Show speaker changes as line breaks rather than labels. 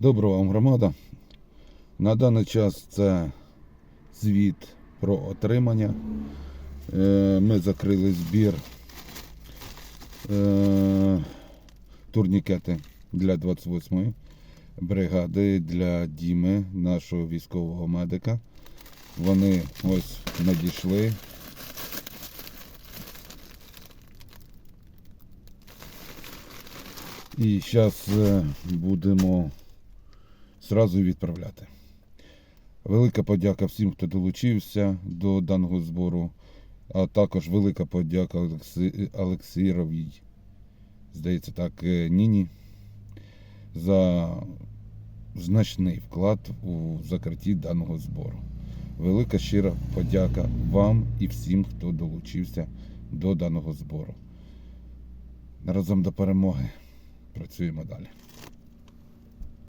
Доброго вам громада. На даний час це звіт про отримання. Е, Ми закрили збір е, турнікети для 28-ї бригади для Діми, нашого військового медика. Вони ось надійшли. І зараз будемо зразу відправляти. Велика подяка всім, хто долучився до даного збору, а також велика подяка. Олексіровій, здається так, е, Ніні, за значний вклад у закритті даного збору. Велика щира подяка вам і всім, хто долучився до даного збору. Разом до перемоги. Працюємо далі.